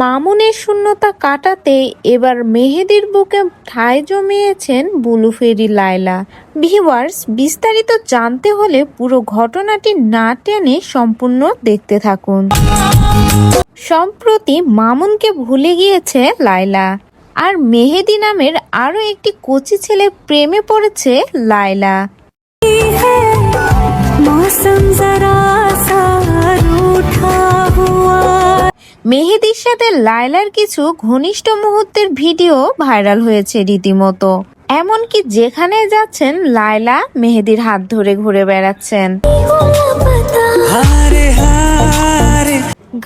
মামুনের শূন্যতা কাটাতে এবার মেহেদির বুকে ঠাঁই জমিয়েছেন বুলুফেরি লায়লা। ভিওয়ার্স বিস্তারিত জানতে হলে পুরো ঘটনাটি না টেনে সম্পূর্ণ দেখতে থাকুন। সম্প্রতি মামুনকে ভুলে গিয়েছে লায়লা। আর মেহেদি নামের আরও একটি কচি ছেলে প্রেমে পড়েছে লায়লা। মেহেদির সাথে লায়লার কিছু ঘনিষ্ঠ মুহূর্তের ভিডিও ভাইরাল হয়েছে রীতিমতো। এমনকি যেখানে যাচ্ছেন লায়লা মেহেদির হাত ধরে ঘুরে বেড়াচ্ছেন।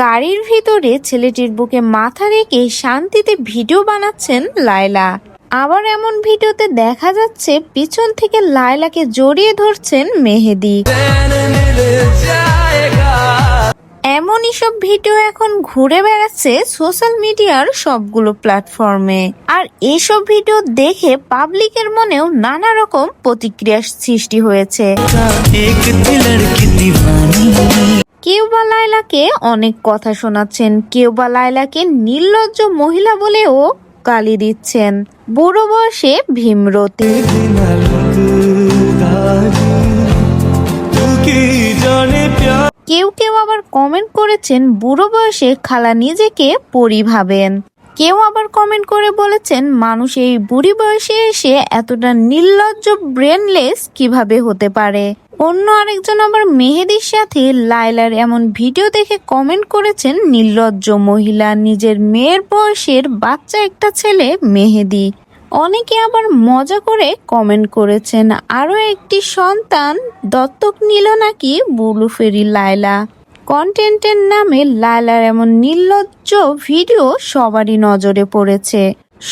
গাড়ির ভিতরে ছেলেটির বুকে মাথা রেখে শান্তিতে ভিডিও বানাচ্ছেন লায়লা। আবার এমন ভিডিওতে দেখা যাচ্ছে পিছন থেকে লায়লাকে জড়িয়ে ধরছেন মেহেদি। এমনই সব ভিডিও এখন ঘুরে বেড়াচ্ছে সোশ্যাল মিডিয়ার সবগুলো প্ল্যাটফর্মে। আর এসব ভিডিও দেখে পাবলিকের মনেও নানা রকম প্রতিক্রিয়া সৃষ্টি হয়েছে। কেউ বা লায়লাকে অনেক কথা শোনাচ্ছেন কেউ বা লায়লাকে নির্লজ্জ মহিলা বলেও গালি দিচ্ছেন। বুড়ো বয়সে ভীমরতি। কেউ কেউ আবার কমেন্ট করেছেন, বুড়ো বয়সে খালা নিজেকে পরি ভাবেন। কেউ আবার কমেন্ট করে বলেছেন, মানুষ এই বুড়ি বয়সে এসে এতটা নির্লজ্জ ব্রেনলেস কীভাবে হতে পারে? অন্য আরেকজন আবার মেহেদির সাথে লাইলার এমন ভিডিও দেখে কমেন্ট করেছেন, নির্লজ্জ মহিলা, নিজের মেয়ের বয়সের বাচ্চা একটা ছেলে মেহেদি। অনেকে আবার মজা করে কমেন্ট করেছেন, আরও একটি সন্তান দত্তক নিল নাকি বুলু ফেরি লায়লা? কন্টেন্টের নামে লায়লার এমন নির্লজ্জ ভিডিও সবারই নজরে পড়েছে।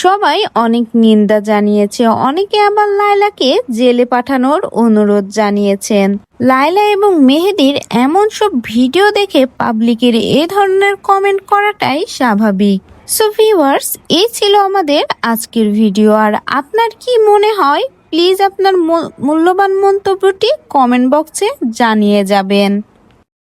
সবাই অনেক নিন্দা জানিয়েছে, অনেকে আবার লায়লাকে জেলে পাঠানোর অনুরোধ জানিয়েছেন। লায়লা এবং মেহেদির এমন সব ভিডিও দেখে পাবলিকের এ ধরনের কমেন্ট করাটাই স্বাভাবিক। সো ভিউয়ার্স এই ছিল আমাদের আজকের ভিডিও আর আপনার কি মনে হয়? প্লিজ আপনার মূল্যবান মন্তব্যটি কমেন্ট বক্সে জানিয়ে যাবেন।